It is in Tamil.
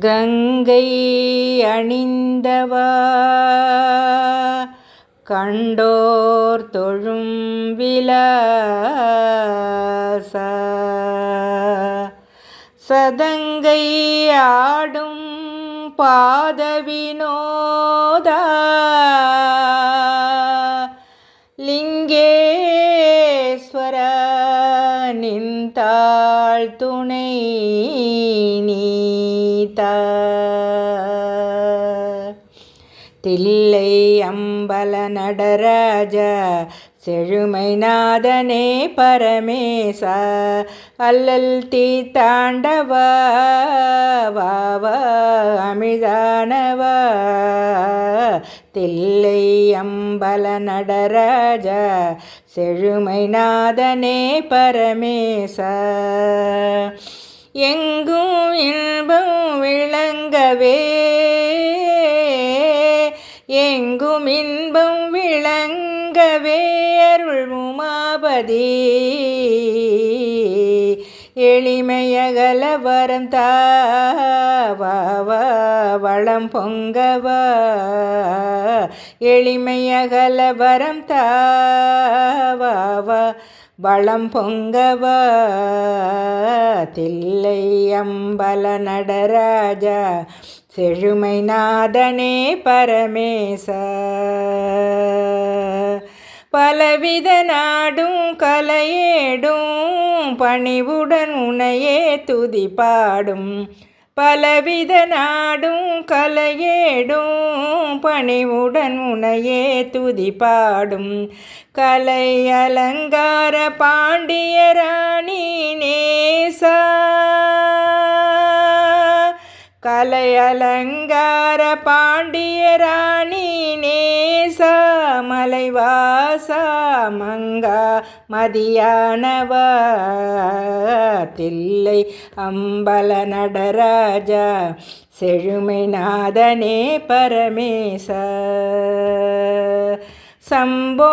கங்கை அணிந்தவா? கண்டோர் தொழும் விலாசா. சதங்கை ஆடும் பாதவினோதா? லிங்கேஸ்வர நிந்தா துணை நீத. தில்லை அம்பல நடராஜ செழுமை நாதனே பரமேச. அல்லல் தீ தாண்டவா வாவா அமிழ்தானவா. தில்லை அம்பல நடராஜ செழுமை நாதனே பரமேசா. எங்கும் இன்பம் விளங்கவே எங்கும் இன்பம் விளங்கவே அருள் உமாபதி. எளிமையகல வரம் தாவா வளம் பொங்கவா? எளிமையகல வரம் தாவாவா வளம் பொங்கவா? தில்லை அம்பல நடராஜா செழுமை நாதனே பரமேச. பலவித நாடும் கலையேடும் பணிவுடன் உனையே துதி பாடும் பலவித நாடும் கலையேடும் பணிவுடன் உனையே துதி பாடும். கலை அலங்கார பாண்டியராணி நேசா. கலை அலங்கார பாண்டியராணி நேசா. மலைவா மங்கா மதியானவா தில்லை அம்பல நடராஜா செழுமைநாதனே பரமேச. சம்போ